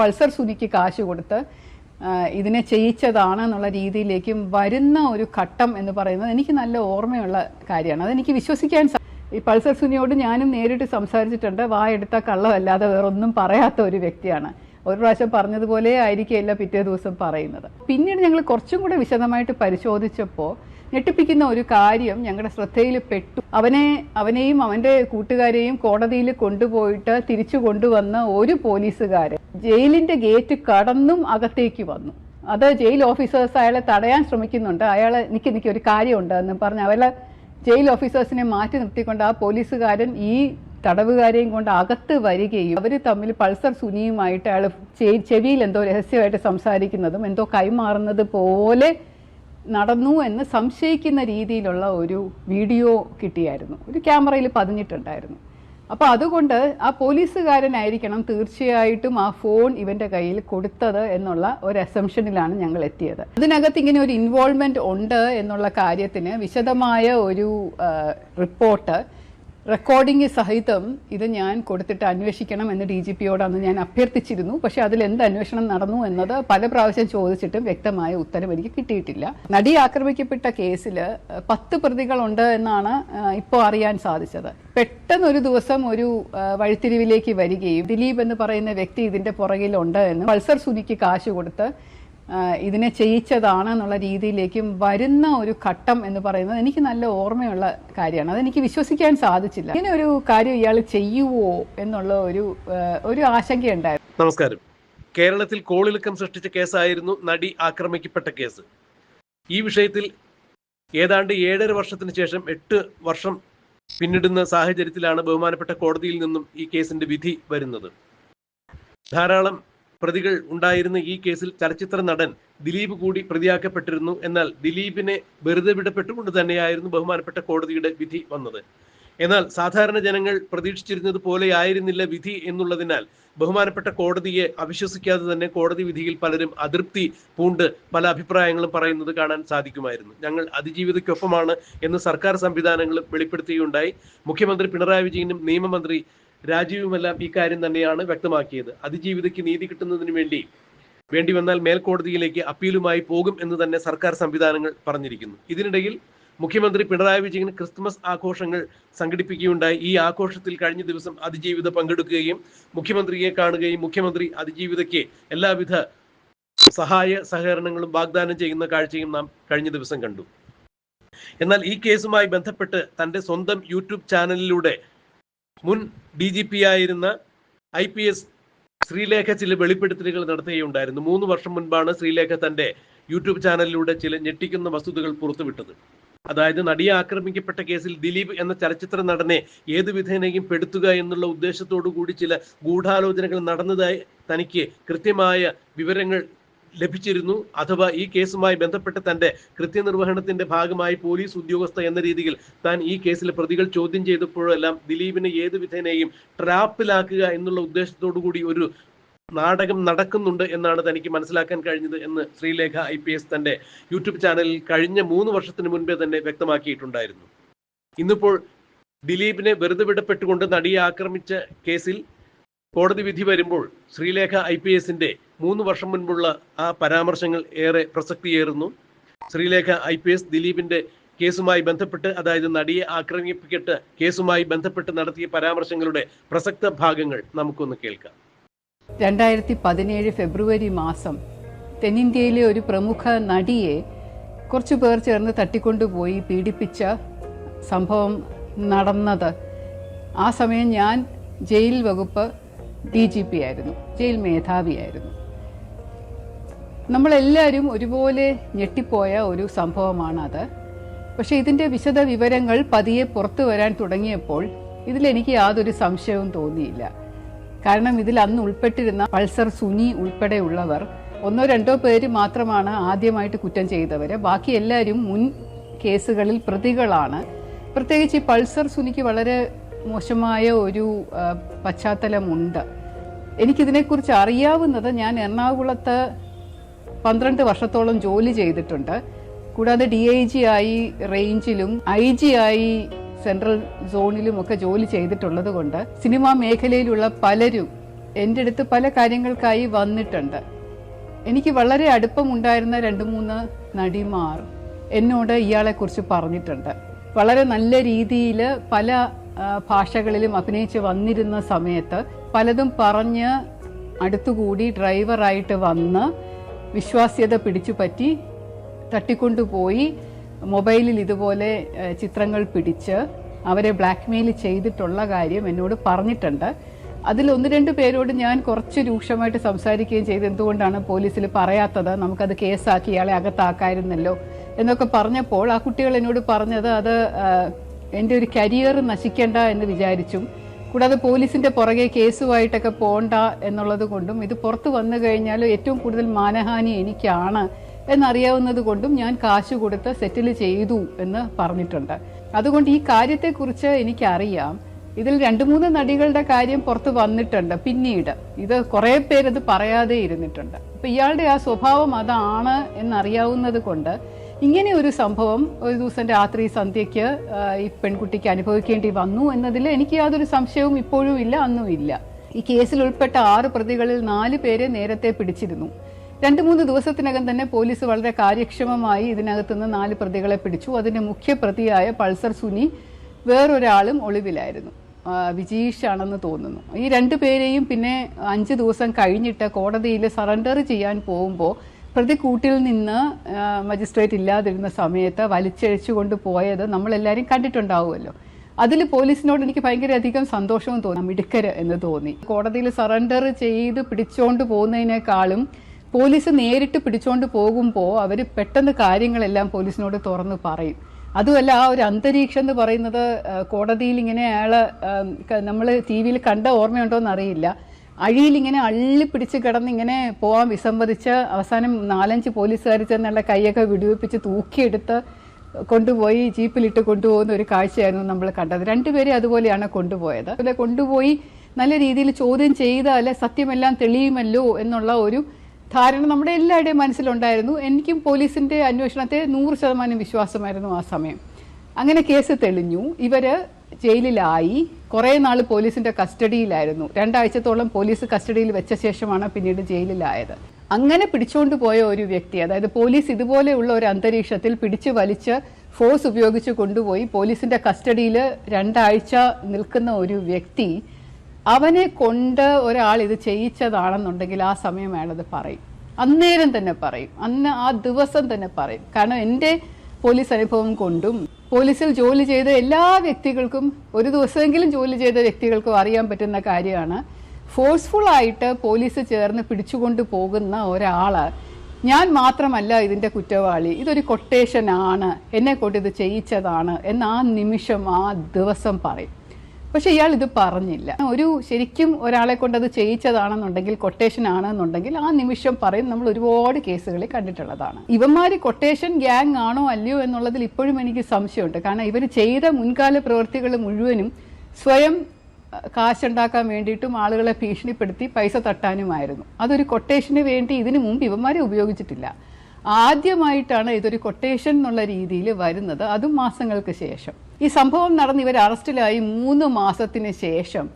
Pulsar സുനിക്ക് കാശ് കൊടുത്ത് ഇതിനെ ചെയ്യിച്ചതാണ് എന്നുള്ള രീതിയിലേക്കും വരുന്ന ഒരു ഘട്ടം എന്ന് പറയുന്നത് എനിക്ക് നല്ല ഓർമ്മയുള്ള കാര്യമാണ്. അതെനിക്ക് വിശ്വസിക്കാൻ ഈ പൾസർ സുനിയോട് ഞാനും നേരിട്ട് സംസാരിച്ചിട്ടുണ്ട്. വായെടുത്ത കള്ളമല്ലാതെ വേറൊന്നും പറയാത്ത ഒരു വ്യക്തിയാണ്. ഒരു പ്രാവശ്യം പറഞ്ഞതുപോലെ ആയിരിക്കില്ല പിറ്റേ ദിവസം പറയുന്നത്. പിന്നീട് ഞങ്ങൾ കുറച്ചും കൂടെ വിശദമായിട്ട് പരിശോധിച്ചപ്പോൾ ഞെട്ടിപ്പിക്കുന്ന ഒരു കാര്യം ഞങ്ങളുടെ ശ്രദ്ധയിൽ പെട്ടു. അവനെ അവനെയും അവന്റെ കൂട്ടുകാരെയും കോടതിയിൽ കൊണ്ടുപോയിട്ട് തിരിച്ചു കൊണ്ടുവന്ന ഒരു പോലീസുകാരൻ ജയിലിന്റെ ഗേറ്റ് കടന്നും അകത്തേക്ക് വന്നു. അത് ജയിൽ ഓഫീസേഴ്സ് അയാളെ തടയാൻ ശ്രമിക്കുന്നുണ്ട്. അയാൾ നിക്ക് നിക്ക് ഒരു കാര്യമുണ്ട് എന്ന് പറഞ്ഞ് അവരെ ജയിൽ ഓഫീസേഴ്സിനെ മാറ്റി നിർത്തിക്കൊണ്ട് ആ പോലീസുകാരൻ ഈ തടവുകാരെയും കൊണ്ട് അകത്ത് വരികയും അവർ തമ്മിൽ പൾസർ സുനിയുമായിട്ട് അയാൾ ചെവിയിൽ എന്തോ രഹസ്യമായിട്ട് സംസാരിക്കുന്നതും എന്തോ കൈമാറുന്നത് പോലെ നടന്നു എന്ന് സംശയിക്കുന്ന രീതിയിലുള്ള ഒരു വീഡിയോ കിട്ടിയായിരുന്നു. ഒരു ക്യാമറയിൽ പതിഞ്ഞിട്ടുണ്ടായിരുന്നു. അപ്പോൾ അതുകൊണ്ട് ആ പോലീസുകാരനായിരിക്കണം തീർച്ചയായിട്ടും ആ ഫോൺ ഇവന്റെ കയ്യിൽ കൊടുത്തത് എന്നുള്ള ഒരു അസംഷനിലാണ് ഞങ്ങൾ എത്തിയത്. അതിനകത്ത് ഇങ്ങനെ ഒരു ഇൻവോൾവ്മെന്റ് ഉണ്ട് എന്നുള്ള കാര്യത്തിന് വിശദമായ ഒരു റിപ്പോർട്ട് റെക്കോർഡിംഗ് സഹിതം ഇത് ഞാൻ കൊടുത്തിട്ട് അന്വേഷിക്കണം എന്ന് ഡി ജി പിയോടാണ് ഞാൻ അഭ്യർത്ഥിച്ചിരുന്നു. പക്ഷെ അതിൽ എന്ത് അന്വേഷണം നടന്നു എന്നത് പല പ്രാവശ്യം ചോദിച്ചിട്ടും വ്യക്തമായ ഉത്തരം എനിക്ക് കിട്ടിയിട്ടില്ല. നടി ആക്രമിക്കപ്പെട്ട കേസിൽ പത്ത് പ്രതികളുണ്ട് എന്നാണ് ഇപ്പോൾ അറിയാൻ സാധിച്ചത്. പെട്ടെന്ന് ഒരു ദിവസം ഒരു വഴിത്തിരിവിലേക്ക് വരികയും ദിലീപ് എന്ന് പറയുന്ന വ്യക്തി ഇതിന്റെ പുറകിലുണ്ട് എന്ന് പൾസർ സുനിക്ക് കാശ് കൊടുത്ത് ഇതിനെ ചെയ്യിച്ചതാണ് എന്നുള്ള രീതിയിലേക്കും വരുന്ന ഒരു ഘട്ടം എന്ന് പറയുന്നത് എനിക്ക് നല്ല ഓർമ്മയുള്ള കാര്യമാണ്. അതെനിക്ക് വിശ്വസിക്കാൻ സാധിച്ചില്ല. ഇങ്ങനെ ഒരു കാര്യം ഇയാൾ ചെയ്യുവോ എന്നുള്ള ഒരു ഒരു ആശങ്കയുണ്ടായിരുന്നു. നമസ്കാരം. കേരളത്തിൽ കോളിളക്കം സൃഷ്ടിച്ച കേസായിരുന്നു നടി ആക്രമിക്കപ്പെട്ട കേസ്. ഈ വിഷയത്തിൽ ഏതാണ്ട് ഏഴര വർഷത്തിന് ശേഷം എട്ട് വർഷം പിന്നിടുന്ന സാഹചര്യത്തിലാണ് ബഹുമാനപ്പെട്ട കോടതിയിൽ നിന്നും ഈ കേസിന്റെ വിധി വരുന്നത്. ധാരാളം പ്രതികൾ ഉണ്ടായിരുന്ന ഈ കേസിൽ ചലച്ചിത്ര നടൻ ദിലീപ് കൂടി പ്രതിയാക്കപ്പെട്ടിരുന്നു. എന്നാൽ ദിലീപിനെ വെറുതെ വിടപ്പെട്ടുകൊണ്ട് തന്നെയായിരുന്നു ബഹുമാനപ്പെട്ട കോടതിയുടെ വിധി വന്നത്. എന്നാൽ സാധാരണ ജനങ്ങൾ പ്രതീക്ഷിച്ചിരുന്നത് പോലെയായിരുന്നില്ല വിധി എന്നുള്ളതിനാൽ ബഹുമാനപ്പെട്ട കോടതിയെ അവിശ്വസിക്കാതെ തന്നെ കോടതി വിധിയിൽ പലരും അതൃപ്തി പൂണ്ട് പല അഭിപ്രായങ്ങളും പറയുന്നത് കാണാൻ സാധിക്കുമായിരുന്നു. ഞങ്ങൾ അതിജീവിതയ്ക്കൊപ്പമാണ് എന്ന് സർക്കാർ സംവിധാനങ്ങളും വെളിപ്പെടുത്തുകയുണ്ടായി. മുഖ്യമന്ത്രി പിണറായി വിജയനും നിയമമന്ത്രി രാജീവുമെല്ലാം ഇക്കാര്യം കാര്യം തന്നെയാണ് വ്യക്തമാക്കിയത്. അതിജീവിതയ്ക്ക് നീതി കിട്ടുന്നതിന് വേണ്ടി വേണ്ടി വന്നാൽ മേൽക്കോടതിയിലേക്ക് അപ്പീലുമായി പോകും എന്ന് തന്നെ സർക്കാർ സംവിധാനങ്ങൾ പറഞ്ഞിരിക്കുന്നു. ഇതിനിടയിൽ മുഖ്യമന്ത്രി പിണറായി വിജയൻ ക്രിസ്മസ് ആഘോഷങ്ങൾ സംഘടിപ്പിക്കുകയുണ്ടായി. ഈ ആഘോഷത്തിൽ കഴിഞ്ഞ ദിവസം അതിജീവിത പങ്കെടുക്കുകയും മുഖ്യമന്ത്രിയെ കാണുകയും മുഖ്യമന്ത്രി അതിജീവിതയ്ക്ക് എല്ലാവിധ സഹായ സഹകരണങ്ങളും വാഗ്ദാനം ചെയ്യുന്ന കാഴ്ചയും നാം കഴിഞ്ഞ ദിവസം കണ്ടു. എന്നാൽ ഈ കേസുമായി ബന്ധപ്പെട്ട് തന്റെ സ്വന്തം യൂട്യൂബ് ചാനലിലൂടെ മുൻ ഡി ജി പി ആയിരുന്ന ഐ പി എസ് ശ്രീലേഖ ചില വെളിപ്പെടുത്തലുകൾ നടത്തുകയുണ്ടായിരുന്നു. മൂന്ന് വർഷം മുൻപാണ് ശ്രീലേഖ തന്റെ യൂട്യൂബ് ചാനലിലൂടെ ചില ഞെട്ടിക്കുന്ന വസ്തുതകൾ പുറത്തുവിട്ടത്. അതായത് നടിയെ ആക്രമിക്കപ്പെട്ട കേസിൽ ദിലീപ് എന്ന ചലച്ചിത്ര നടനെ ഏത് വിധേനയും പെടുത്തുക എന്നുള്ള ഉദ്ദേശത്തോടു കൂടി ചില ഗൂഢാലോചനകൾ നടന്നതായി തനിക്ക് കൃത്യമായ വിവരങ്ങൾ ലഭിച്ചിരുന്നു. അഥവാ ഈ കേസുമായി ബന്ധപ്പെട്ട് തന്റെ കൃത്യനിർവഹണത്തിന്റെ ഭാഗമായി പോലീസ് ഉദ്യോഗസ്ഥ എന്ന രീതിയിൽ താൻ ഈ കേസിൽ പ്രതികൾ ചോദ്യം ചെയ്തപ്പോഴെല്ലാം ദിലീപിനെ ഏത് വിധേനയും ട്രാപ്പിലാക്കുക എന്നുള്ള ഉദ്ദേശത്തോടു കൂടി ഒരു നാടകം നടക്കുന്നുണ്ട് എന്നാണ് തനിക്ക് മനസ്സിലാക്കാൻ കഴിഞ്ഞത് എന്ന് ശ്രീലേഖ ഐ പി എസ് തന്റെ യൂട്യൂബ് ചാനലിൽ കഴിഞ്ഞ മൂന്ന് വർഷത്തിന് മുൻപേ തന്നെ വ്യക്തമാക്കിയിട്ടുണ്ടായിരുന്നു. ഇന്നിപ്പോൾ ദിലീപിനെ വെറുതെ വിടപ്പെട്ടുകൊണ്ട് നടിയെ ആക്രമിച്ച കേസിൽ കോടതി വിധി വരുമ്പോൾ ശ്രീലേഖ ഐ പി എസിന്റെ മൂന്ന് വർഷം മുൻപുള്ള ആ പരാമർശങ്ങൾ ഏറെ പ്രസക്തിയേറുന്നു. ശ്രീലേഖ ഐ പി എസ് ദിലീപിന്റെ കേസുമായി ബന്ധപ്പെട്ട് അതായത് നടിയെ ആക്രമിപ്പിക്കട്ട് കേസുമായി ബന്ധപ്പെട്ട് നടത്തിയ പരാമർശങ്ങളുടെ പ്രസക്ത ഭാഗങ്ങൾ നമുക്കൊന്ന് കേൾക്കാം. രണ്ടായിരത്തി പതിനേഴ് ഫെബ്രുവരി മാസം തെന്നിന്ത്യയിലെ ഒരു പ്രമുഖ നടിയെ കുറച്ചു പേർ ചേർന്ന് തട്ടിക്കൊണ്ടുപോയി പീഡിപ്പിച്ച സംഭവം നടന്നത്. ആ സമയം ഞാൻ ജയിൽ വകുപ്പ് ഡി ജി പി ആയിരുന്നു ജയിൽ മേധാവിയായിരുന്നു നമ്മളെല്ലാവരും ഒരുപോലെ ഞെട്ടിപ്പോയ ഒരു സംഭവമാണത്. പക്ഷേ ഇതിന്റെ വിശദ വിവരങ്ങൾ പതിയെ പുറത്തു വരാൻ തുടങ്ങിയപ്പോൾ ഇതിലെനിക്ക് യാതൊരു സംശയവും തോന്നിയില്ല. കാരണം ഇതിൽ അന്ന് ഉൾപ്പെട്ടിരുന്ന പൾസർ സുനി ഉൾപ്പെടെയുള്ളവർ ഒന്നോ രണ്ടോ പേര് മാത്രമാണ് ആദ്യമായിട്ട് കുറ്റം ചെയ്തവർ ബാക്കി എല്ലാവരും മുൻ കേസുകളിൽ പ്രതികളാണ്. പ്രത്യേകിച്ച് ഈ പൾസർ സുനിക്ക് വളരെ മോശമായ ഒരു പശ്ചാത്തലമുണ്ട്. എനിക്കിതിനെക്കുറിച്ച് അറിയാവുന്നത് ഞാൻ എറണാകുളത്ത് പന്ത്രണ്ട് വർഷത്തോളം ജോലി ചെയ്തിട്ടുണ്ട്. കൂടാതെ ഡി ഐ ജി ആയി റേഞ്ചിലും ഐ ജി ആയി സെൻട്രൽ സോണിലും ഒക്കെ ജോലി ചെയ്തിട്ടുള്ളത് കൊണ്ട് സിനിമാ മേഖലയിലുള്ള പലരും എന്റെ അടുത്ത് പല കാര്യങ്ങൾക്കായി വന്നിട്ടുണ്ട്. എനിക്ക് വളരെ അടുപ്പമുണ്ടായിരുന്ന രണ്ട് മൂന്ന് നടിമാർ എന്നോട് ഇയാളെക്കുറിച്ച് പറഞ്ഞിട്ടുണ്ട്. വളരെ നല്ല രീതിയിൽ പല ഭാഷകളിലും അഭിനയിച്ച് വന്നിരുന്ന സമയത്ത് പലതും പറഞ്ഞ് അടുത്തുകൂടി ഡ്രൈവറായിട്ട് വന്ന് വിശ്വാസ്യത പിടിച്ചുപറ്റി തട്ടിക്കൊണ്ടുപോയി. മൊബൈലിൽ ഇതുപോലെ ചിത്രങ്ങൾ പിടിച്ച് അവരെ ബ്ലാക്ക്മെയിൽ ചെയ്തിട്ടുള്ള കാര്യം എന്നോട് പറഞ്ഞിട്ടുണ്ട്. അതിൽ ഒന്ന് രണ്ട് പേരോട് ഞാൻ കുറച്ച് രൂക്ഷമായിട്ട് സംസാരിക്കുകയും ചെയ്ത്. എന്തുകൊണ്ടാണ് പോലീസിൽ പറയാത്തത്? നമുക്കത് കേസാക്കി ഇയാളെ അകത്താക്കായിരുന്നല്ലോ എന്നൊക്കെ പറഞ്ഞപ്പോൾ ആ കുട്ടികൾ എന്നോട് പറഞ്ഞത് അത് എന്റെ ഒരു കരിയർ നശിക്കേണ്ട എന്ന് വിചാരിച്ചും കൂടാതെ പോലീസിന്റെ പുറകെ കേസുമായിട്ടൊക്കെ പോണ്ട എന്നുള്ളത് കൊണ്ടും ഇത് പുറത്തു വന്നു കഴിഞ്ഞാൽ ഏറ്റവും കൂടുതൽ മാനഹാനി എനിക്കാണ് എന്നറിയാവുന്നത് കൊണ്ടും ഞാൻ കാശ് കൊടുത്ത് സെറ്റിൽ ചെയ്തു എന്ന് പറഞ്ഞിട്ടുണ്ട്. അതുകൊണ്ട് ഈ കാര്യത്തെക്കുറിച്ച് എനിക്കറിയാം. ഇതിൽ രണ്ട് മൂന്ന് നടികളുടെ കാര്യം പുറത്ത് വന്നിട്ടുണ്ട് പിന്നീട്. ഇത് കുറേ പേരത് പറയാതെ ഇരുന്നിട്ടുണ്ട്. അപ്പൊ ഇയാളുടെ ആ സ്വഭാവം അതാണ് എന്നറിയാവുന്നത് കൊണ്ട് ഇങ്ങനെ ഒരു സംഭവം ഒരു ദിവസം രാത്രി സന്ധ്യയ്ക്ക് ഈ പെൺകുട്ടിക്ക് അനുഭവിക്കേണ്ടി വന്നു എന്നതിൽ എനിക്ക് യാതൊരു സംശയവും ഇപ്പോഴും ഇല്ല അന്നും ഇല്ല. ഈ കേസിൽ ഉൾപ്പെട്ട ആറ് പ്രതികളിൽ നാല് പേരെ നേരത്തെ പിടിച്ചിരുന്നു. രണ്ട് മൂന്ന് ദിവസത്തിനകം തന്നെ പോലീസ് വളരെ കാര്യക്ഷമമായി ഇതിനകത്തുനിന്ന് നാല് പ്രതികളെ പിടിച്ചു. അതിന്റെ മുഖ്യ പ്രതിയായ പൾസർ സുനി വേറൊരാളും ഒളിവിലായിരുന്നു. വിജീഷ് ആണെന്ന് തോന്നുന്നു. ഈ രണ്ടു പേരെയും പിന്നെ അഞ്ച് ദിവസം കഴിഞ്ഞിട്ട് കോടതിയിൽ സറണ്ടർ ചെയ്യാൻ പോകുമ്പോൾ പ്രതി കൂട്ടിൽ നിന്ന് മജിസ്ട്രേറ്റ് ഇല്ലാതിരുന്ന സമയത്ത് വലിച്ചഴിച്ചു കൊണ്ട് പോയത് നമ്മളെല്ലാവരും കണ്ടിട്ടുണ്ടാവുമല്ലോ. അതിൽ പോലീസിനോട് എനിക്ക് ഭയങ്കര അധികം സന്തോഷവും തോന്നി. മിടുക്കര് എന്ന് തോന്നി. കോടതിയിൽ സറണ്ടർ ചെയ്ത് പിടിച്ചോണ്ട് പോകുന്നതിനേക്കാളും പോലീസ് നേരിട്ട് പിടിച്ചോണ്ട് പോകുമ്പോൾ അവർ പെട്ടെന്ന് കാര്യങ്ങളെല്ലാം പോലീസിനോട് തുറന്ന് പറയും. അതുമല്ല ആ ഒരു അന്തരീക്ഷം എന്ന് പറയുന്നത് കോടതിയിൽ ഇങ്ങനെ അയാൾ നമ്മൾ ടി വിയിൽ കണ്ട ഓർമ്മയുണ്ടോ എന്നറിയില്ല അഴിയിൽ ഇങ്ങനെ അള്ളിപ്പിടിച്ച് കിടന്ന് ഇങ്ങനെ പോവാൻ വിസമ്മതിച്ച് അവസാനം നാലഞ്ച് പോലീസുകാർ ചെന്നുള്ള കൈയൊക്കെ വിടുവിപ്പിച്ച് തൂക്കിയെടുത്ത് കൊണ്ടുപോയി ജീപ്പിലിട്ട് കൊണ്ടുപോകുന്ന ഒരു കാഴ്ചയായിരുന്നു നമ്മൾ കണ്ടത്. രണ്ടുപേരെ അതുപോലെയാണ് കൊണ്ടുപോയത്. അതുപോലെ കൊണ്ടുപോയി നല്ല രീതിയിൽ ചോദ്യം ചെയ്താൽ സത്യമെല്ലാം തെളിയുമല്ലോ എന്നുള്ള ഒരു ധാരണ നമ്മുടെ എല്ലാവരുടെയും മനസ്സിലുണ്ടായിരുന്നു. എനിക്കും പോലീസിന്റെ അന്വേഷണത്തെ നൂറ് ശതമാനം വിശ്വാസമായിരുന്നു ആ സമയം. അങ്ങനെ കേസ് തെളിഞ്ഞു. ഇവർ ജയിലിലായി. കുറേ നാൾ പോലീസിന്റെ കസ്റ്റഡിയിലായിരുന്നു. രണ്ടാഴ്ചത്തോളം പോലീസ് കസ്റ്റഡിയിൽ വെച്ച ശേഷമാണ് പിന്നീട് ജയിലിലായത്. അങ്ങനെ പിടിച്ചുകൊണ്ട് പോയ ഒരു വ്യക്തി അതായത് പോലീസ് ഇതുപോലെയുള്ള ഒരു അന്തരീക്ഷത്തിൽ പിടിച്ചു വലിച്ച് ഫോഴ്സ് ഉപയോഗിച്ച് കൊണ്ടുപോയി പോലീസിന്റെ കസ്റ്റഡിയിൽ രണ്ടാഴ്ച നിൽക്കുന്ന ഒരു വ്യക്തി അവനെ കൊണ്ട് ഒരാൾ ഇത് ചെയ്യിച്ചതാണെന്നുണ്ടെങ്കിൽ ആ സമയം അയാളത് പറയും. അന്നേരം തന്നെ പറയും. അന്ന് ആ ദിവസം തന്നെ പറയും. കാരണം എന്റെ പോലീസ് അനുഭവം കൊണ്ടും പോലീസിൽ ജോലി ചെയ്ത എല്ലാ വ്യക്തികൾക്കും ഒരു ദിവസമെങ്കിലും ജോലി ചെയ്ത വ്യക്തികൾക്കും അറിയാൻ പറ്റുന്ന കാര്യമാണ്. ഫോഴ്സ്ഫുൾ ആയിട്ട് പോലീസ് ചേർന്ന് പിടിച്ചുകൊണ്ട് പോകുന്ന ഒരാൾ ഞാൻ മാത്രമല്ല ഇതിന്റെ കുറ്റവാളി. ഇതൊരു കൊട്ടേഷനാണ് എന്നെ കൊണ്ട് ഇത് ചെയ്യിച്ചതാണ്. എന്ന് ആ നിമിഷം ആ ദിവസം പറയും. പക്ഷെ ഇയാൾ ഇത് പറഞ്ഞില്ല. ഒരു ശരിക്കും ഒരാളെ കൊണ്ട് അത് ചെയ്യിച്ചതാണെന്നുണ്ടെങ്കിൽ കൊട്ടേഷൻ ആണെന്നുണ്ടെങ്കിൽ ആ നിമിഷം പറയും നമ്മൾ ഒരുപാട് കേസുകളിൽ കണ്ടിട്ടുള്ളതാണ്. ഇവന്മാര് കൊട്ടേഷൻ ഗ്യാങ് ആണോ അല്ലയോ എന്നുള്ളതിൽ ഇപ്പോഴും എനിക്ക് സംശയമുണ്ട്. കാരണം ഇവർ ചെയ്ത മുൻകാല പ്രവൃത്തികൾ മുഴുവനും സ്വയം കാശുണ്ടാക്കാൻ വേണ്ടിയിട്ടും ആളുകളെ ഭീഷണിപ്പെടുത്തി പൈസ തട്ടാനുമായിരുന്നു. അതൊരു കൊട്ടേഷന് വേണ്ടി ഇതിനു മുമ്പ് ഇവന്മാരെ ഉപയോഗിച്ചിട്ടില്ല. ആദ്യമായിട്ടാണ് ഇതൊരു കൊട്ടേഷൻ എന്നുള്ള രീതിയിൽ വരുന്നത്. അതും മാസങ്ങൾക്ക് ശേഷം. ഈ സംഭവം നടന്ന് ഇവർ അറസ്റ്റിലായി മൂന്ന് മാസത്തിന് ശേഷം.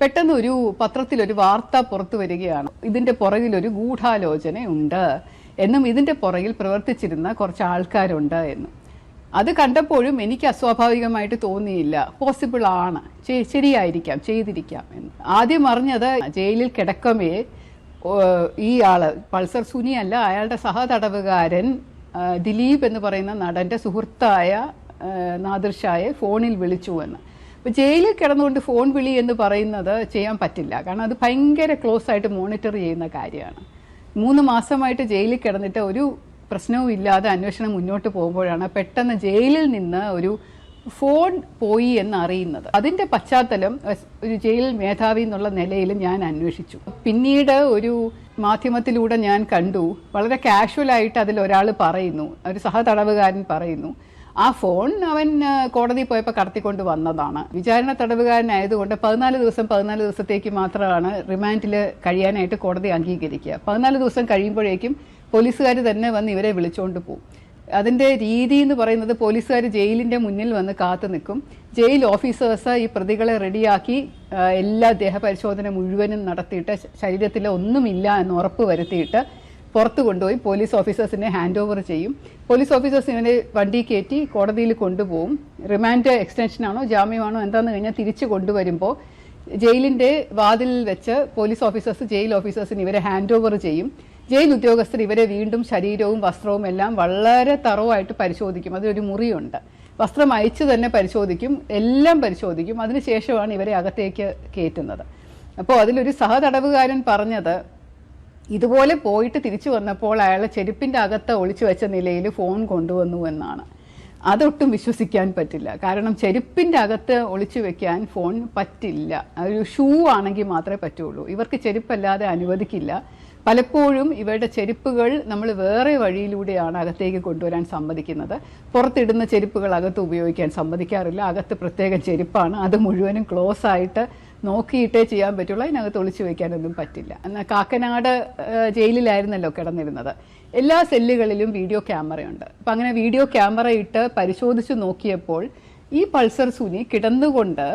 പെട്ടെന്ന് ഒരു പത്രത്തിലൊരു വാർത്ത പുറത്തു വരികയാണ്. ഇതിന്റെ പുറകിൽ ഒരു ഗൂഢാലോചനയുണ്ട്. എന്നും ഇതിന്റെ പുറകിൽ പ്രവർത്തിച്ചിരുന്ന കുറച്ച് ആൾക്കാരുണ്ട് എന്നും. അത് കണ്ടപ്പോഴും എനിക്ക് അസ്വാഭാവികമായിട്ട് തോന്നിയില്ല. പോസിബിൾ ആണ്. ശരിയായിരിക്കാം ചെയ്തിരിക്കാം എന്ന്. ആദ്യം അറിഞ്ഞത് ജയിലിൽ കിടക്കമേ ഈ ആൾ പൾസർ സുനി അല്ല അയാളുടെ സഹതടവുകാരൻ ദിലീപ് എന്ന് പറയുന്ന നടന്റെ സുഹൃത്തായ നാദിർ ഷായെ ഫോണിൽ വിളിച്ചു എന്ന്. അപ്പോൾ ജയിലിൽ കിടന്നുകൊണ്ട് ഫോൺ വിളി എന്ന് പറയുന്നത് ചെയ്യാൻ പറ്റില്ല. കാരണം അത് ഭയങ്കര ക്ലോസ് ആയിട്ട് മോണിറ്റർ ചെയ്യുന്ന കാര്യമാണ്. മൂന്ന് മാസമായിട്ട് ജയിലിൽ കിടന്നിട്ട് ഒരു പ്രശ്നവും ഇല്ലാതെ അന്വേഷണം മുന്നോട്ട് പോകുമ്പോഴാണ് പെട്ടെന്ന് ജയിലിൽ നിന്ന് ഒരു ഫോൺ പോയി എന്ന് അറിയുന്നത്. അതിന്റെ പശ്ചാത്തലം ഒരു ജയിൽ മേധാവി എന്നുള്ള നിലയിൽ ഞാൻ അന്വേഷിച്ചു. പിന്നീട് ഒരു മാധ്യമത്തിലൂടെ ഞാൻ കണ്ടു. വളരെ കാഷ്വലായിട്ട് അതിൽ ഒരാൾ പറയുന്നു. ഒരു സഹതടവുകാരൻ പറയുന്നു. ആ ഫോൺ അവൻ കോടതി പോയപ്പോൾ കടത്തിക്കൊണ്ട് വന്നതാണ്. വിചാരണ തടവുകാരനായതുകൊണ്ട് പതിനാല് ദിവസം പതിനാല് ദിവസത്തേക്ക് മാത്രമാണ് റിമാൻഡിൽ കഴിയാനായിട്ട് കോടതി അംഗീകരിക്കുക. പതിനാല് ദിവസം കഴിയുമ്പോഴേക്കും പോലീസുകാർ തന്നെ വന്ന് ഇവരെ വിളിച്ചുകൊണ്ട് പോകും അതിന്റെ രീതി എന്ന് പറയുന്നത് പോലീസുകാർ ജയിലിന്റെ മുന്നിൽ വന്ന് കാത്തു നിൽക്കും. ജയിൽ ഓഫീസേഴ്സ് ഈ പ്രതികളെ റെഡിയാക്കി എല്ലാ ദേഹപരിശോധന മുഴുവനും നടത്തിയിട്ട് ശരീരത്തിൽ ഒന്നുമില്ല എന്ന് ഉറപ്പ് വരുത്തിയിട്ട് പുറത്ത് കൊണ്ടുപോയി പോലീസ് ഓഫീസേഴ്സിനെ ഹാൻഡ് ഓവർ ചെയ്യും. പോലീസ് ഓഫീസേഴ്സ് ഇവനെ വണ്ടി കയറ്റി കോടതിയിൽ കൊണ്ടുപോകും റിമാൻഡ് എക്സ്റ്റൻഷൻ ആണോ ജാമ്യമാണോ എന്താന്ന് കഴിഞ്ഞാൽ തിരിച്ചു കൊണ്ടുവരുമ്പോൾ ജയിലിന്റെ വാതിലിൽ വെച്ച് പോലീസ് ഓഫീസേഴ്സ് ജയിൽ ഓഫീസേഴ്സിന് ഇവരെ ഹാൻഡ് ഓവർ ചെയ്യും. ജയിൽ ഉദ്യോഗസ്ഥർ ഇവരെ വീണ്ടും ശരീരവും വസ്ത്രവും എല്ലാം വളരെ തറവായിട്ട് പരിശോധിക്കും. അതിലൊരു മുറിയുണ്ട്. വസ്ത്രം അയച്ചു തന്നെ പരിശോധിക്കും. എല്ലാം പരിശോധിക്കും. അതിനുശേഷമാണ് ഇവരെ അകത്തേക്ക് കയറ്റുന്നത്. അപ്പോൾ അതിലൊരു സഹതടവുകാരൻ പറഞ്ഞത് ഇതുപോലെ പോയിട്ട് തിരിച്ചു വന്നപ്പോൾ അയാളെ ചെരുപ്പിന്റെ അകത്ത് ഒളിച്ചു വെച്ച നിലയിൽ ഫോൺ കൊണ്ടുവന്നു എന്നാണ്. അതൊട്ടും വിശ്വസിക്കാൻ പറ്റില്ല. കാരണം ചെരുപ്പിന്റെ അകത്ത് ഒളിച്ചു വെക്കാൻ ഫോൺ പറ്റില്ല. ഒരു ഷൂ ആണെങ്കിൽ മാത്രമേ പറ്റുള്ളൂ. ഇവർക്ക് ചെരുപ്പല്ലാതെ അനുവദിക്കില്ല. പലപ്പോഴും ഇവരുടെ ചെരുപ്പുകൾ നമ്മൾ വേറെ വഴിയിലൂടെയാണ് അകത്തേക്ക് കൊണ്ടുവരാൻ സമ്മതിക്കുന്നത്. പുറത്തിടുന്ന ചെരുപ്പുകൾ അകത്ത് ഉപയോഗിക്കാൻ സമ്മതിക്കാറില്ല. അകത്ത് പ്രത്യേക ചെരുപ്പാണ്. അത് മുഴുവനും ക്ലോസ് ആയിട്ട് നോക്കിയിട്ടേ ചെയ്യാൻ പറ്റുള്ളൂ. അതിനകത്ത് ഒളിച്ചു വയ്ക്കാനൊന്നും പറ്റില്ല. എന്നാൽ കാക്കനാട് ജയിലിലായിരുന്നല്ലോ കിടന്നിരുന്നത്. എല്ലാ സെല്ലുകളിലും വീഡിയോ ക്യാമറയുണ്ട്. അപ്പം അങ്ങനെ വീഡിയോ ക്യാമറ ഇട്ട് പരിശോധിച്ച് നോക്കിയപ്പോൾ ഈ പൾസർ സുനി കിടന്നുകൊണ്ട്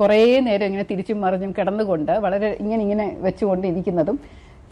കുറേ നേരം ഇങ്ങനെ തിരിച്ചും മറിഞ്ഞും കിടന്നുകൊണ്ട് വളരെ ഇങ്ങനെ ഇങ്ങനെ വെച്ചുകൊണ്ട് ഇരിക്കുന്നതും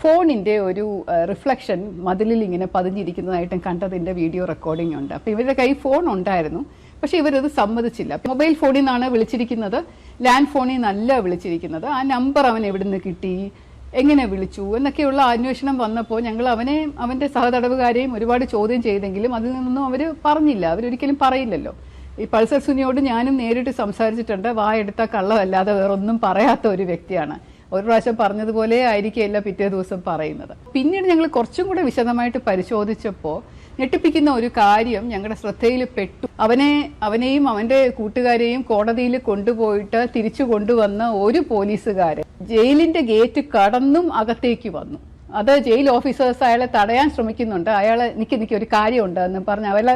ഫോണിന്റെ ഒരു റിഫ്ലക്ഷൻ മതിലിൽ ഇങ്ങനെ പതിഞ്ഞിരിക്കുന്നതായിട്ടും കണ്ടതിന്റെ വീഡിയോ റെക്കോർഡിംഗ് ഉണ്ട്. അപ്പോൾ ഇവരുടെ കൈ ഫോൺ ഉണ്ടായിരുന്നു. പക്ഷെ ഇവരത് സമ്മതിച്ചില്ല. മൊബൈൽ ഫോണിൽ നിന്നാണ് വിളിച്ചിരിക്കുന്നത്. ലാൻഡ് ഫോണിൽ നിന്നല്ല വിളിച്ചിരിക്കുന്നത്. ആ നമ്പർ അവൻ എവിടുന്ന് കിട്ടി? എങ്ങനെ വിളിച്ചു? എന്നൊക്കെയുള്ള അന്വേഷണം വന്നപ്പോൾ ഞങ്ങൾ അവനെ അവന്റെ സഹതടവുകാരെയും ഒരുപാട് ചോദ്യം ചെയ്തെങ്കിലും അതിൽ നിന്നൊന്നും അവർ പറഞ്ഞില്ല. അവരൊരിക്കലും പറയില്ലല്ലോ. ഈ പൾസർ സുനിയോട് ഞാനും നേരിട്ട് സംസാരിച്ചിട്ടുണ്ട്. വായെടുത്ത കള്ളമല്ലാതെ വേറൊന്നും പറയാത്ത ഒരു വ്യക്തിയാണ്. ഒരു പ്രാവശ്യം പറഞ്ഞതുപോലെ ആയിരിക്കില്ല പിറ്റേ ദിവസം പറയുന്നത്. പിന്നീട് ഞങ്ങൾ കുറച്ചും കൂടെ വിശദമായിട്ട് പരിശോധിച്ചപ്പോൾ ഞെട്ടിപ്പിക്കുന്ന ഒരു കാര്യം ഞങ്ങളുടെ ശ്രദ്ധയിൽ പെട്ടു. അവനെ അവനെയും അവന്റെ കൂട്ടുകാരെയും കോടതിയിൽ കൊണ്ടുപോയിട്ട് തിരിച്ചു കൊണ്ടുവന്ന ഒരു പോലീസുകാരൻ ജയിലിന്റെ ഗേറ്റ് കടന്നും അകത്തേക്ക് വന്നു. അത് ജയിൽ ഓഫീസേഴ്സ് അയാളെ തടയാൻ ശ്രമിക്കുന്നുണ്ട്. അയാളെ നിൽക്കി നിൽക്കി ഒരു കാര്യമുണ്ട് എന്ന് പറഞ്ഞ് അവരെ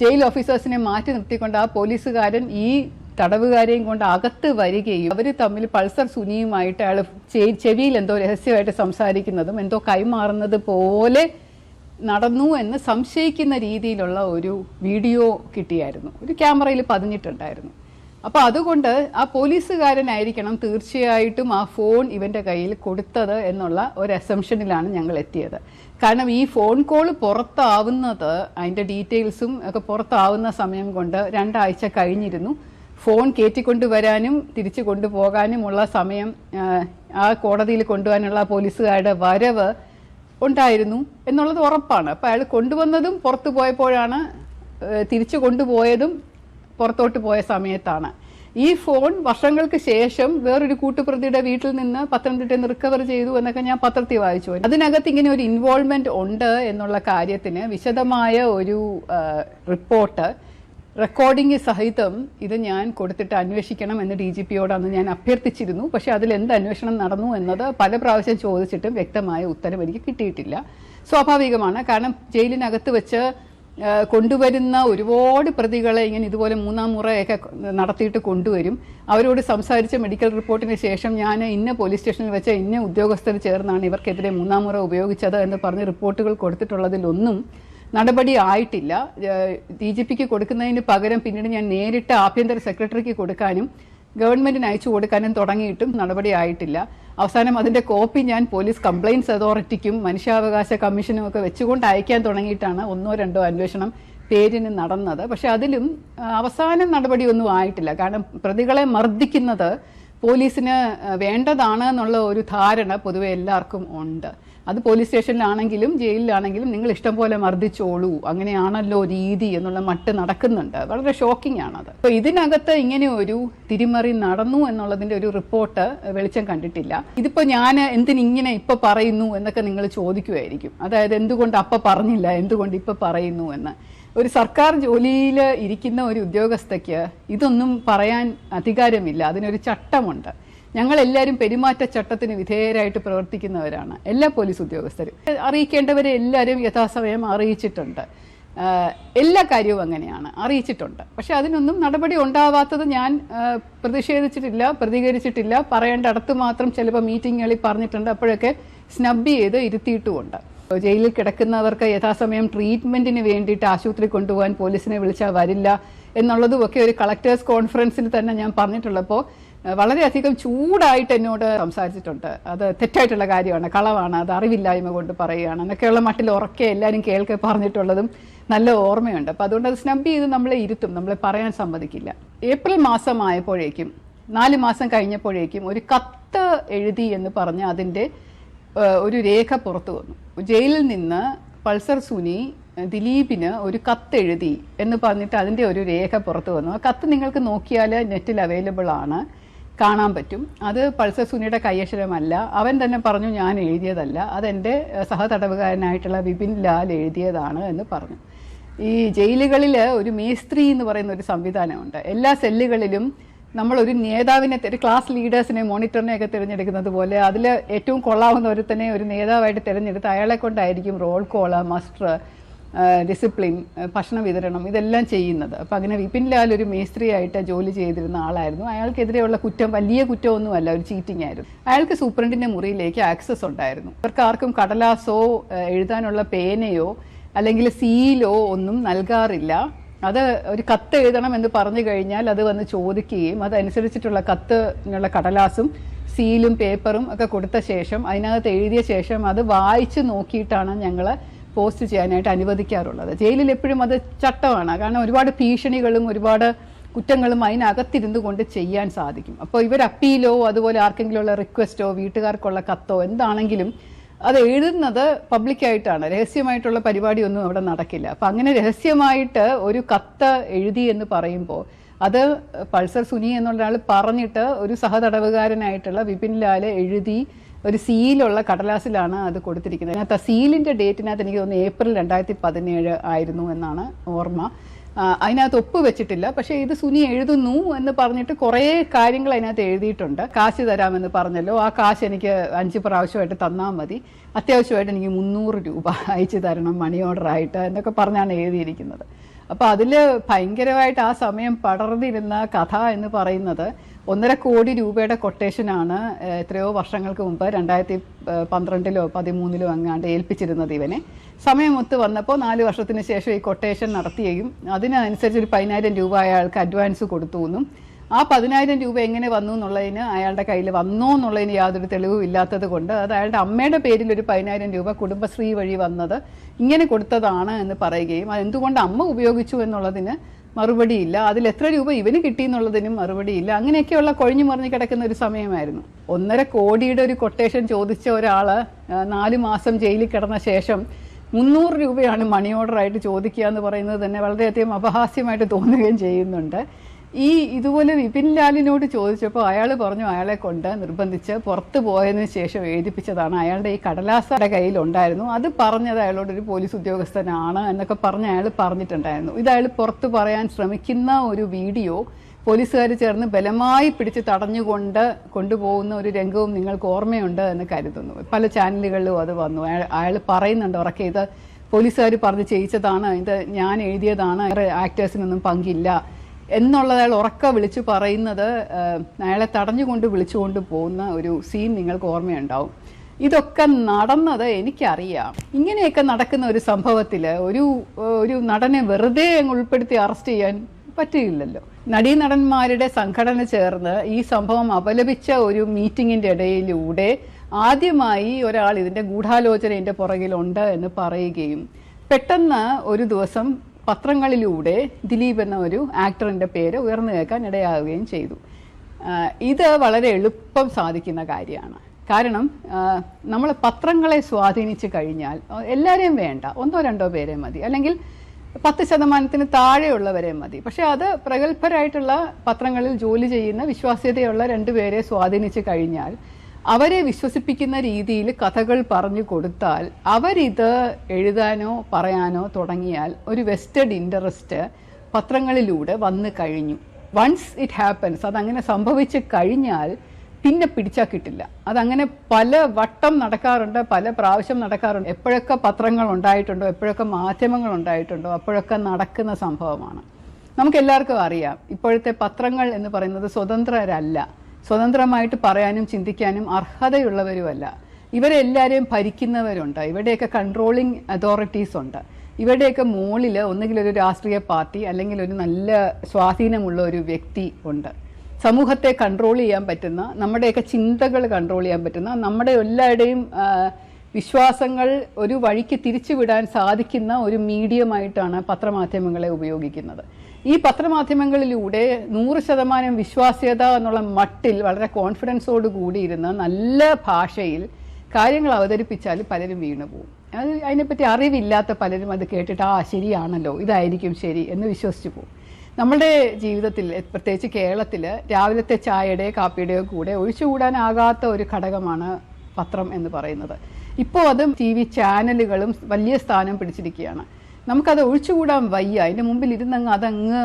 ജയിൽ ഓഫീസേഴ്സിനെ മാറ്റി നിർത്തിക്കൊണ്ട് ആ പോലീസുകാരൻ ഈ തടവുകാരെയും കൊണ്ട് അകത്ത് വരികയും അവർ തമ്മിൽ പൾസർ സുനിയുമായിട്ട് അയാൾ ചെവിയിൽ എന്തോ രഹസ്യമായിട്ട് സംസാരിക്കുന്നതും എന്തോ കൈമാറുന്നത് പോലെ നടന്നു എന്ന് സംശയിക്കുന്ന രീതിയിലുള്ള ഒരു വീഡിയോ കിട്ടിയായിരുന്നു. ഒരു ക്യാമറയിൽ പതിഞ്ഞിട്ടുണ്ടായിരുന്നു. അപ്പോൾ അതുകൊണ്ട് ആ പോലീസുകാരനായിരിക്കണം തീർച്ചയായിട്ടും ആ ഫോൺ ഇവന്റെ കയ്യിൽ കൊടുത്തത് എന്നുള്ള ഒരു അസംഷനിലാണ് ഞങ്ങൾ എത്തിയത്. കാരണം ഈ ഫോൺ കോൾ പുറത്താവുന്നത് അതിന്റെ ഡീറ്റെയിൽസും ഒക്കെ പുറത്താവുന്ന സമയം കൊണ്ട് രണ്ടാഴ്ച കഴിഞ്ഞിരുന്നു. ഫോൺ കയറ്റിക്കൊണ്ടുവരാനും തിരിച്ചു കൊണ്ടുപോകാനുമുള്ള സമയം ആ കോടതിയിൽ കൊണ്ടുപോകാനുള്ള പോലീസുകാരുടെ വരവ് ഉണ്ടായിരുന്നു എന്നുള്ളത് ഉറപ്പാണ്. അപ്പോൾ അയാൾ കൊണ്ടുവന്നതും പുറത്തു പോയപ്പോഴാണ് തിരിച്ചു കൊണ്ടുപോയതും പുറത്തോട്ട് പോയ സമയത്താണ്. ഈ ഫോൺ വർഷങ്ങൾക്ക് ശേഷം വേറൊരു കൂട്ടുപ്രതിയുടെ വീട്ടിൽ നിന്ന് പത്തനംതിട്ടയിൽ നിന്ന് റിക്കവർ ചെയ്തു എന്നൊക്കെ ഞാൻ പത്രത്തിൽ വായിച്ചു. അതിനകത്ത് ഇങ്ങനെ ഒരു ഇൻവോൾവ്മെന്റ് ഉണ്ട് എന്നുള്ള കാര്യത്തിന് വിശദമായ ഒരു റിപ്പോർട്ട് റെക്കോർഡിംഗ് സഹിതം ഇത് ഞാൻ കൊടുത്തിട്ട് അന്വേഷിക്കണം എന്ന് ഡി ജി പിയോട് അന്ന് ഞാൻ അഭ്യർത്ഥിച്ചിരുന്നു. പക്ഷെ അതിൽ എന്ത് അന്വേഷണം നടന്നു എന്നത് പല പ്രാവശ്യം ചോദിച്ചിട്ടും വ്യക്തമായ ഉത്തരം എനിക്ക് കിട്ടിയിട്ടില്ല. സ്വാഭാവികമാണ്. കാരണം ജയിലിനകത്ത് വെച്ച് കൊണ്ടുവരുന്ന ഒരുപാട് പ്രതികളെ ഇങ്ങനെ ഇതുപോലെ മൂന്നാം മുറയൊക്കെ നടത്തിയിട്ട് കൊണ്ടുവരും. അവരോട് സംസാരിച്ച മെഡിക്കൽ റിപ്പോർട്ടിന് ശേഷം ഞാൻ ഇന്ന പോലീസ് സ്റ്റേഷനിൽ വെച്ച ഇന്ന ഉദ്യോഗസ്ഥർ ചേർന്നാണ് ഇവർക്കെതിരെ മൂന്നാം മുറ ഉപയോഗിച്ചത് എന്ന് പറഞ്ഞ് റിപ്പോർട്ടുകൾ കൊടുത്തിട്ടുള്ളതിലൊന്നും നടപടി ആയിട്ടില്ല ഡി ജി പിക്ക് കൊടുക്കുന്നതിന് പകരം പിന്നീട് ഞാൻ നേരിട്ട് ആഭ്യന്തര സെക്രട്ടറിക്ക് കൊടുക്കാനും ഗവൺമെന്റിന് അയച്ചു കൊടുക്കാനും തുടങ്ങിയിട്ടും നടപടി ആയിട്ടില്ല അവസാനം അതിന്റെ കോപ്പി ഞാൻ പോലീസ് കംപ്ലയിൻസ് അതോറിറ്റിക്കും മനുഷ്യാവകാശ കമ്മീഷനും ഒക്കെ വെച്ചുകൊണ്ട് അയക്കാൻ തുടങ്ങിയിട്ടാണ് ഒന്നോ രണ്ടോ അന്വേഷണം പേരിന് നടന്നത്. പക്ഷെ അതിലും അവസാനം നടപടിയൊന്നും ആയിട്ടില്ല. കാരണം പ്രതികളെ മർദ്ദിക്കുന്നത് പോലീസിന് വേണ്ടതാണ് എന്നുള്ള ഒരു ധാരണ പൊതുവെ എല്ലാവർക്കും ഉണ്ട്. അത് പോലീസ് സ്റ്റേഷനിലാണെങ്കിലും ജയിലിലാണെങ്കിലും നിങ്ങൾ ഇഷ്ടം പോലെ മർദ്ദിച്ചോളൂ. അങ്ങനെയാണല്ലോ രീതി എന്നുള്ള മട്ട് നടക്കുന്നുണ്ട്. വളരെ ഷോക്കിംഗ് ആണത്. അപ്പൊ ഇതിനകത്ത് ഇങ്ങനെ ഒരു തിരിമറി നടന്നു എന്നുള്ളതിന്റെ ഒരു റിപ്പോർട്ട് വെളിച്ചം കണ്ടിട്ടില്ല. ഇതിപ്പോ ഞാൻ എന്തിനിങ്ങനെ ഇപ്പൊ പറയുന്നു എന്നൊക്കെ നിങ്ങൾ ചോദിക്കുമായിരിക്കും അതായത് എന്തുകൊണ്ട് അപ്പ പറഞ്ഞില്ല എന്തുകൊണ്ട് ഇപ്പൊ പറയുന്നു എന്ന്. ഒരു സർക്കാർ ജോലിയിൽ ഇരിക്കുന്ന ഒരു ഉദ്യോഗസ്ഥയ്ക്ക് ഇതൊന്നും പറയാൻ അധികാരമില്ല. അതിനൊരു ചട്ടമുണ്ട്. ഞങ്ങൾ എല്ലാവരും പെരുമാറ്റച്ചട്ടത്തിന് വിധേയരായിട്ട് പ്രവർത്തിക്കുന്നവരാണ്. എല്ലാ പോലീസ് ഉദ്യോഗസ്ഥരും. അറിയിക്കേണ്ടവരെ എല്ലാവരും യഥാസമയം അറിയിച്ചിട്ടുണ്ട്. എല്ലാ കാര്യവും അങ്ങനെയാണ്. അറിയിച്ചിട്ടുണ്ട്. പക്ഷേ അതിനൊന്നും നടപടി ഉണ്ടാവാത്തത് ഞാൻ പ്രതിഷേധിച്ചിട്ടില്ല പ്രതികരിച്ചിട്ടില്ല. പറയേണ്ട അടുത്ത് മാത്രം ചിലപ്പോൾ മീറ്റിങ്ങുകളിൽ പറഞ്ഞിട്ടുണ്ട്. അപ്പോഴൊക്കെ സ്നബ് ചെയ്ത് ഇരുത്തിയിട്ടുമുണ്ട്. ജയിലിൽ കിടക്കുന്നവർക്ക് യഥാസമയം ട്രീറ്റ്മെന്റിന് വേണ്ടിയിട്ട് ആശുപത്രി കൊണ്ടുപോകാൻ പോലീസിനെ വിളിച്ചാൽ വരില്ല എന്നുള്ളതും ഒക്കെ ഒരു കളക്ടേഴ്സ് കോൺഫറൻസിൽ തന്നെ ഞാൻ പറഞ്ഞിട്ടുള്ളപ്പോൾ വളരെയധികം ചൂടായിട്ട് എന്നോട് സംസാരിച്ചിട്ടുണ്ട്. അത് തെറ്റായിട്ടുള്ള കാര്യമാണ് കളവാണ് അത് അറിവില്ലായ്മ കൊണ്ട് പറയുകയാണ്. എന്നൊക്കെയുള്ള മട്ടിൽ ഉറക്കെ എല്ലാവരും കേൾക്കെ പറഞ്ഞിട്ടുള്ളതും നല്ല ഓർമ്മയുണ്ട്. അപ്പം അതുകൊണ്ട് അത് സ്നബ് ചെയ്ത് നമ്മളെ ഇരുത്തും നമ്മളെ പറയാൻ സമ്മതിക്കില്ല. ഏപ്രിൽ മാസമായപ്പോഴേക്കും നാല് മാസം കഴിഞ്ഞപ്പോഴേക്കും ഒരു കത്ത് എഴുതി എന്ന് പറഞ്ഞ് അതിന്റെ ഒരു രേഖ പുറത്തു വന്നു. ജയിലിൽ നിന്ന് പൾസർ സുനി ദിലീപിന് ഒരു കത്ത് എഴുതി എന്ന് പറഞ്ഞിട്ട് അതിന്റെ ഒരു രേഖ പുറത്തു വന്നു. ആ കത്ത് നിങ്ങൾക്ക് നോക്കിയാൽ നെറ്റിൽ അവൈലബിൾ ആണ്. കാണാൻ പറ്റും. അത് പൾസർ സുനിയുടെ കൈയക്ഷരമല്ല. അവൻ തന്നെ പറഞ്ഞു ഞാൻ എഴുതിയതല്ല. അതെന്റെ സഹതടവുകാരനായിട്ടുള്ള വിപിൻ ലാൽ എഴുതിയതാണ് എന്ന് പറഞ്ഞു. ഈ ജയിലുകളിൽ ഒരു മേസ്ത്രി എന്ന് പറയുന്ന ഒരു സംവിധാനമുണ്ട്. എല്ലാ സെല്ലുകളിലും നമ്മൾ ഒരു നേതാവിനെ ഒരു ക്ലാസ് ലീഡേഴ്സിനെ മോണിറ്ററിനെ ഒക്കെ തിരഞ്ഞെടുക്കുന്നത് പോലെ അതിൽ ഏറ്റവും കൊള്ളാവുന്ന തന്നെ ഒരു നേതാവായിട്ട് തിരഞ്ഞെടുത്ത് അയാളെ കൊണ്ടായിരിക്കും റോൾ കോൾ മസ്റ്റർ ഡിസിപ്ലിൻ ഭക്ഷണ വിതരണം ഇതെല്ലാം ചെയ്യുന്നത്. അപ്പം അങ്ങനെ വിപിൻ ലാൽ ഒരു മേസ്ത്രിയായിട്ട് ജോലി ചെയ്തിരുന്ന ആളായിരുന്നു. അയാൾക്കെതിരെയുള്ള കുറ്റം വലിയ കുറ്റമൊന്നുമല്ല ഒരു ചീറ്റിംഗ് ആയിരുന്നു. അയാൾക്ക് സൂപ്രണ്ടിന്റെ മുറിയിലേക്ക് ആക്സസ് ഉണ്ടായിരുന്നു. ഇവർക്ക് ആർക്കും കടലാസോ എഴുതാനുള്ള പേനയോ അല്ലെങ്കിൽ സീലോ ഒന്നും നൽകാറില്ല. അത് ഒരു കത്ത് എഴുതണം എന്ന് പറഞ്ഞു കഴിഞ്ഞാൽ അത് വന്ന് ചോദിക്കുകയും അതനുസരിച്ചിട്ടുള്ള കത്തിനുള്ള കടലാസും സീലും പേപ്പറും ഒക്കെ കൊടുത്ത ശേഷം അതിനകത്ത് എഴുതിയ ശേഷം അത് വായിച്ചു നോക്കിയിട്ടാണ് ഞങ്ങൾ പോസ്റ്റ് ചെയ്യാനായിട്ട് അനുവദിക്കാറുള്ളത്. ജയിലിൽ എപ്പോഴും അത് ചട്ടമാണ്. കാരണം ഒരുപാട് ഭീഷണികളും ഒരുപാട് കുറ്റങ്ങളും അതിനകത്തിരുന്നു കൊണ്ട് ചെയ്യാൻ സാധിക്കും. അപ്പോൾ ഇവർ അപ്പീലോ അതുപോലെ ആർക്കെങ്കിലും ഉള്ള റിക്വസ്റ്റോ വീട്ടുകാർക്കുള്ള കത്തോ എന്താണെങ്കിലും അത് എഴുതുന്നത് പബ്ലിക്കായിട്ടാണ് രഹസ്യമായിട്ടുള്ള പരിപാടിയൊന്നും അവിടെ നടക്കില്ല. അപ്പം അങ്ങനെ രഹസ്യമായിട്ട് ഒരു കത്ത് എഴുതി എന്ന് പറയുമ്പോൾ അത് പൾസർ സുനി എന്നുള്ള ആൾ പറഞ്ഞിട്ട് ഒരു സഹതടവുകാരനായിട്ടുള്ള വിപിൻ ലാൽ എഴുതി ഒരു സീലുള്ള കടലാസിലാണ് അത് കൊടുത്തിരിക്കുന്നത്. അതിനകത്ത് ആ സീലിന്റെ ഡേറ്റിനകത്ത് എനിക്ക് തോന്നുന്നു ഏപ്രിൽ രണ്ടായിരത്തി പതിനേഴ് ആയിരുന്നു എന്നാണ് ഓർമ്മ. അതിനകത്ത് ഒപ്പ് വെച്ചിട്ടില്ല. പക്ഷേ ഇത് സുനി എഴുതുന്നു എന്ന് പറഞ്ഞിട്ട് കുറേ കാര്യങ്ങൾ അതിനകത്ത് എഴുതിയിട്ടുണ്ട്. കാശ് തരാമെന്ന് പറഞ്ഞല്ലോ. ആ കാശ് എനിക്ക് അഞ്ച് പ്രാവശ്യമായിട്ട് തന്നാൽ മതി. അത്യാവശ്യമായിട്ട് എനിക്ക് മുന്നൂറ് രൂപ അയച്ചു തരണം മണി ഓർഡർ ആയിട്ട് എന്നൊക്കെ പറഞ്ഞാണ് എഴുതിയിരിക്കുന്നത്. അപ്പോൾ അതിൽ ഭയങ്കരമായിട്ട് ആ സമയം പടർന്നിരുന്ന കഥ എന്ന് പറയുന്നത് ഒന്നര കോടി രൂപയുടെ കൊട്ടേഷനാണ് എത്രയോ വർഷങ്ങൾക്ക് മുമ്പ് രണ്ടായിരത്തി പന്ത്രണ്ടിലോ പതിമൂന്നിലോ അങ്ങാണ്ട് ഏൽപ്പിച്ചിരുന്നത് ഇവനെ. സമയമൊത്ത് വന്നപ്പോൾ നാല് വർഷത്തിന് ശേഷം ഈ കൊട്ടേഷൻ നടത്തുകയും അതിനനുസരിച്ച് ഒരു പതിനായിരം രൂപ അയാൾക്ക് അഡ്വാൻസ് കൊടുത്തു എന്നും ആ പതിനായിരം രൂപ എങ്ങനെ വന്നു എന്നുള്ളതിന് അയാളുടെ കയ്യിൽ വന്നോ എന്നുള്ളതിന് യാതൊരു തെളിവും ഇല്ലാത്തത് കൊണ്ട് അത് അയാളുടെ അമ്മയുടെ പേരിൽ ഒരു പതിനായിരം രൂപ കുടുംബശ്രീ വഴി വന്നത് ഇങ്ങനെ കൊടുത്തതാണ് എന്ന് പറയുകയും അതെന്തുകൊണ്ട് അമ്മ ഉപയോഗിച്ചു എന്നുള്ളതിന് മറുപടിയില്ല. അതിൽ എത്ര രൂപ ഇവന് കിട്ടി എന്നുള്ളതിനും മറുപടിയില്ല. അങ്ങനെയൊക്കെയുള്ള കൊഴിഞ്ഞു മറിഞ്ഞു കിടക്കുന്ന ഒരു സമയമായിരുന്നു. ഒന്നര കോടിയുടെ ഒരു കൊട്ടേഷൻ ചോദിച്ച ഒരാൾ നാല് മാസം ജയിലിൽ കിടന്ന ശേഷം മുന്നൂറ് രൂപയാണ് മണി ഓർഡറായിട്ട് ചോദിക്കുക എന്ന് പറയുന്നത് തന്നെ വളരെയധികം അപഹാസ്യമായിട്ട് തോന്നുകയും ചെയ്യുന്നുണ്ട്. ഈ ഇതുപോലെ വിപിൻ ലാലിനോട് ചോദിച്ചപ്പോൾ അയാൾ പറഞ്ഞു അയാളെ കൊണ്ട് നിർബന്ധിച്ച് പുറത്തു പോയതിനു ശേഷം എഴുതിപ്പിച്ചതാണ്. അയാളുടെ ഈ കടലാസയുടെ കയ്യിലുണ്ടായിരുന്നു അത് പറഞ്ഞത് അയാളോട് ഒരു പോലീസ് ഉദ്യോഗസ്ഥനാണ് എന്നൊക്കെ പറഞ്ഞ് അയാൾ പറഞ്ഞിട്ടുണ്ടായിരുന്നു. ഇത് അയാൾ പുറത്ത് പറയാൻ ശ്രമിക്കുന്ന ഒരു വീഡിയോ പോലീസുകാർ ചേർന്ന് ബലമായി പിടിച്ച് തടഞ്ഞുകൊണ്ട് കൊണ്ടുപോകുന്ന ഒരു രംഗവും നിങ്ങൾക്ക് ഓർമ്മയുണ്ട് എന്ന് കരുതുന്നു. പല ചാനലുകളിലും അത് വന്നു. അയാൾ പറയുന്നുണ്ട് ഉറക്കെ ഇത് പോലീസുകാർ പറഞ്ഞ് ചെയ്യിച്ചതാണ്. ഇത് ഞാൻ എഴുതിയതാണ്. ആക്ടേഴ്സിനൊന്നും പങ്കില്ല. എന്നുള്ളത് അയാൾ ഉറക്ക വിളിച്ചു പറയുന്നത് അയാളെ തടഞ്ഞുകൊണ്ട് വിളിച്ചുകൊണ്ട് പോകുന്ന ഒരു സീൻ നിങ്ങൾക്ക് ഓർമ്മയുണ്ടാവും. ഇതൊക്കെ നടന്നത് എനിക്കറിയാം. ഇങ്ങനെയൊക്കെ നടക്കുന്ന ഒരു സംഭവത്തിൽ ഒരു ഒരു നടനെ വെറുതെ ഉൾപ്പെടുത്തി അറസ്റ്റ് ചെയ്യാൻ പറ്റില്ലല്ലോ നടീനടന്മാരുടെ സംഘടന ചേർന്ന് ഈ സംഭവം അപലപിച്ച ഒരു മീറ്റിങ്ങിന്റെ ഇടയിലൂടെ ആദ്യമായി ഒരാൾ ഇതിന്റെ ഗൂഢാലോചന എന്റെ പുറകിലുണ്ട് എന്ന് പറയുകയും പെട്ടെന്ന് ഒരു ദിവസം പത്രങ്ങളിലൂടെ ദിലീപ് എന്ന ഒരു ആക്ടറിന്റെ പേര് ഉയർന്നു കേൾക്കാൻ ഇടയാവുകയും ചെയ്തു. ഇത് വളരെ എളുപ്പം സാധിക്കുന്ന കാര്യമാണ്. കാരണം നമ്മൾ പത്രങ്ങളെ സ്വാധീനിച്ചു കഴിഞ്ഞാൽ എല്ലാവരെയും വേണ്ട. ഒന്നോ രണ്ടോ പേരെ മതി. അല്ലെങ്കിൽ പത്ത് ശതമാനത്തിന് താഴെയുള്ളവരെ മതി. പക്ഷേ അത് പ്രഗത്ഭരായിട്ടുള്ള പത്രങ്ങളിൽ ജോലി ചെയ്യുന്ന വിശ്വാസ്യതയുള്ള രണ്ടുപേരെ സ്വാധീനിച്ചു കഴിഞ്ഞാൽ അവരെ വിശ്വസിപ്പിക്കുന്ന രീതിയിൽ കഥകൾ പറഞ്ഞു കൊടുത്താൽ അവരിത് എഴുതാനോ പറയാനോ തുടങ്ങിയാൽ ഒരു വെസ്റ്റഡ് ഇൻട്രസ്റ്റ് പത്രങ്ങളിലൂടെ വന്നു കഴിഞ്ഞു. വൺസ് ഇറ്റ് ഹാപ്പൻസ് അതങ്ങനെ സംഭവിച്ചു കഴിഞ്ഞാൽ പിന്നെ പിടിച്ചാൽ കിട്ടില്ല. അതങ്ങനെ പല വട്ടം നടക്കാറുണ്ട് പല പ്രാവശ്യം നടക്കാറുണ്ട്. എപ്പോഴൊക്കെ പത്രങ്ങൾ ഉണ്ടായിട്ടുണ്ടോ എപ്പോഴൊക്കെ മാധ്യമങ്ങൾ ഉണ്ടായിട്ടുണ്ടോ അപ്പോഴൊക്കെ നടക്കുന്ന സംഭവമാണ്. നമുക്കെല്ലാവർക്കും അറിയാം ഇപ്പോഴത്തെ പത്രങ്ങൾ എന്ന് പറയുന്നത് സ്വതന്ത്രരല്ല. സ്വതന്ത്രമായിട്ട് പറയാനും ചിന്തിക്കാനും അർഹതയുള്ളവരുമല്ല. ഇവരെല്ലാവരെയും ഭരിക്കുന്നവരുണ്ട്. ഇവരുടെയൊക്കെ കൺട്രോളിങ് അതോറിറ്റീസ് ഉണ്ട്. ഇവരുടെയൊക്കെ മുകളിൽ ഒന്നുകിൽ ഒരു രാഷ്ട്രീയ പാർട്ടി അല്ലെങ്കിൽ ഒരു നല്ല സ്വാധീനമുള്ള ഒരു വ്യക്തി ഉണ്ട്. സമൂഹത്തെ കൺട്രോൾ ചെയ്യാൻ പറ്റുന്ന നമ്മുടെയൊക്കെ ചിന്തകൾ കൺട്രോൾ ചെയ്യാൻ പറ്റുന്ന നമ്മുടെ എല്ലാവരുടെയും വിശ്വാസങ്ങൾ ഒരു വഴിക്ക് തിരിച്ചുവിടാൻ സാധിക്കുന്ന ഒരു മീഡിയമായിട്ടാണ് പത്രമാധ്യമങ്ങളെ ഉപയോഗിക്കുന്നത്. ഈ പത്രമാധ്യമങ്ങളിലൂടെ നൂറ് ശതമാനം വിശ്വാസ്യത എന്നുള്ള മട്ടിൽ വളരെ കോൺഫിഡൻസോട് കൂടിയിരുന്ന നല്ല ഭാഷയിൽ കാര്യങ്ങൾ അവതരിപ്പിച്ചാൽ പലരും വീണു പോകും അത് അതിനെപ്പറ്റി അറിവില്ലാത്ത പലരും അത് കേട്ടിട്ട് ആ ശരിയാണല്ലോ ഇതായിരിക്കും ശരി എന്ന് വിശ്വസിച്ച് പോകും നമ്മുടെ ജീവിതത്തിൽ പ്രത്യേകിച്ച് കേരളത്തിൽ രാവിലത്തെ ചായയുടെ കാപ്പിയുടെയോ കൂടെ ഒഴിച്ചുകൂടാനാകാത്ത ഒരു ഘടകമാണ് പത്രം എന്ന് പറയുന്നത്. ഇപ്പോൾ അതും ടി വി ചാനലുകളും വലിയ സ്ഥാനം പിടിച്ചിരിക്കുകയാണ്. നമുക്കത് ഒഴിച്ചുകൂടാൻ വയ്യ. അതിന്റെ മുമ്പിൽ ഇരുന്നങ്ങ് അതങ്ങ്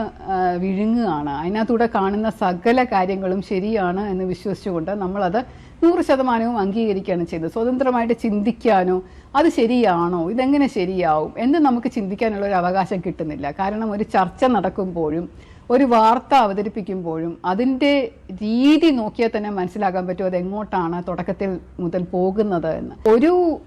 വിഴുങ്ങുകയാണ്. അതിനകത്തൂടെ കാണുന്ന സകല കാര്യങ്ങളും ശരിയാണ് എന്ന് വിശ്വസിച്ചുകൊണ്ട് നമ്മളത് നൂറ് ശതമാനവും അംഗീകരിക്കുകയാണ് ചെയ്തത്. സ്വതന്ത്രമായിട്ട് ചിന്തിക്കാനോ അത് ശരിയാണോ ഇതെങ്ങനെ ശരിയാവും എന്ന് നമുക്ക് ചിന്തിക്കാനുള്ള ഒരു അവകാശം കിട്ടുന്നില്ല. കാരണം ഒരു ചർച്ച നടക്കുമ്പോഴും ഒരു വാർത്ത അവതരിപ്പിക്കുമ്പോഴും അതിന്റെ രീതി നോക്കിയാൽ തന്നെ മനസ്സിലാക്കാൻ പറ്റും അത് എങ്ങോട്ടാണ് തുടക്കത്തിൽ മുതൽ പോകുന്നത് എന്ന്. ഒരു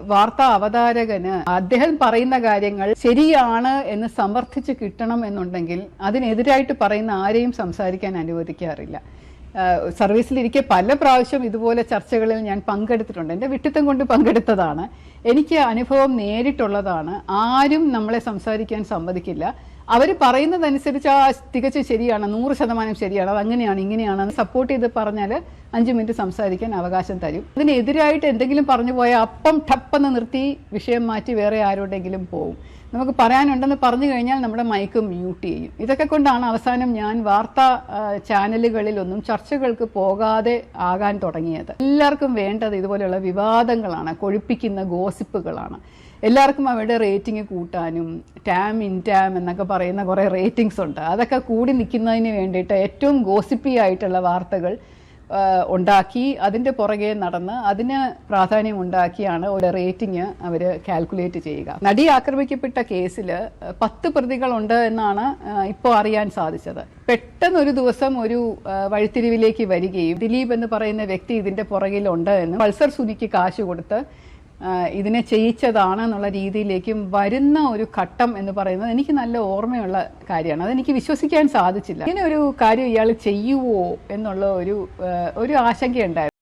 വാർത്താ അവതാരകന് അദ്ദേഹം പറയുന്ന കാര്യങ്ങൾ ശരിയാണ് എന്ന് സമർത്ഥിച്ച് കിട്ടണം എന്നുണ്ടെങ്കിൽ അതിനെതിരായിട്ട് പറയുന്ന ആരെയും സംസാരിക്കാൻ അനുവദിക്കാറില്ല. സർവീസിലിരിക്കെ പല പ്രാവശ്യം ഇതുപോലെ ചർച്ചകളിൽ ഞാൻ പങ്കെടുത്തിട്ടുണ്ട്. എന്റെ വിട്ടിത്തം കൊണ്ട് പങ്കെടുത്തതാണ്. എനിക്ക് അനുഭവം നേരിട്ടുള്ളതാണ്. ആരും നമ്മളെ സംസാരിക്കാൻ സമ്മതിക്കില്ല. അവർ പറയുന്നതനുസരിച്ച് ആ തികച്ചും ശരിയാണ് നൂറ് ശതമാനം ശരിയാണ് അത് അങ്ങനെയാണ് ഇങ്ങനെയാണ് സപ്പോർട്ട് ചെയ്ത് പറഞ്ഞാൽ അഞ്ച് മിനിറ്റ് സംസാരിക്കാൻ അവകാശം തരും. ഇതിനെതിരായിട്ട് എന്തെങ്കിലും പറഞ്ഞു പോയാൽ അപ്പം ടപ്പെന്ന് നിർത്തി വിഷയം മാറ്റി വേറെ ആരോടെങ്കിലും പോവും. നമുക്ക് പറയാനുണ്ടെന്ന് പറഞ്ഞു കഴിഞ്ഞാൽ നമ്മുടെ മൈക്ക് മ്യൂട്ട് ചെയ്യും. ഇതൊക്കെ കൊണ്ടാണ് അവസാനം ഞാൻ വാർത്താ ചാനലുകളിലൊന്നും ചർച്ചകൾക്ക് പോകാതെ ആകാൻ തുടങ്ങിയത്. എല്ലാവർക്കും വേണ്ടത് ഇതുപോലെയുള്ള വിവാദങ്ങളാണ് കൊഴിപ്പിക്കുന്ന ഗോസിപ്പുകളാണ് എല്ലാവർക്കും അവരുടെ റേറ്റിംഗ് കൂട്ടാനും ടാം ഇൻ ടാം എന്നൊക്കെ പറയുന്ന കുറേ റേറ്റിംഗ്സ് ഉണ്ട്. അതൊക്കെ കൂടി നിൽക്കുന്നതിന് വേണ്ടിയിട്ട് ഏറ്റവും ഗോസിപ്പി ആയിട്ടുള്ള വാർത്തകൾ ഉണ്ടാക്കി അതിന്റെ പുറകെ നടന്ന് അതിന് പ്രാധാന്യം ഉണ്ടാക്കിയാണ് ഒരു റേറ്റിംഗ് അവർ കാൽക്കുലേറ്റ് ചെയ്യുക. നടി ആക്രമിക്കപ്പെട്ട കേസിൽ പത്ത് പ്രതികളുണ്ട് എന്നാണ് ഇപ്പോൾ അറിയാൻ സാധിച്ചത്. പെട്ടെന്ന് ഒരു ദിവസം ഒരു വഴിത്തിരിവിലേക്ക് വരികയും ദിലീപ് എന്ന് പറയുന്ന വ്യക്തി ഇതിന്റെ പുറകിലുണ്ട് എന്ന് പൾസർ സുനിക്ക് കാശ് കൊടുത്ത് ഇതിനെ ചെയ്യിച്ചതാണ് എന്നുള്ള രീതിയിലേക്കും വരുന്ന ഒരു ഘട്ടം എന്ന് പറയുന്നത് എനിക്ക് നല്ല ഓർമ്മയുള്ള കാര്യമാണ്. അതെനിക്ക് വിശ്വസിക്കാൻ സാധിച്ചില്ല. ഇങ്ങനെ ഒരു കാര്യം ഇയാൾ ചെയ്യുവോ എന്നുള്ള ഒരു ഒരു ആശങ്കയുണ്ടായിരുന്നു.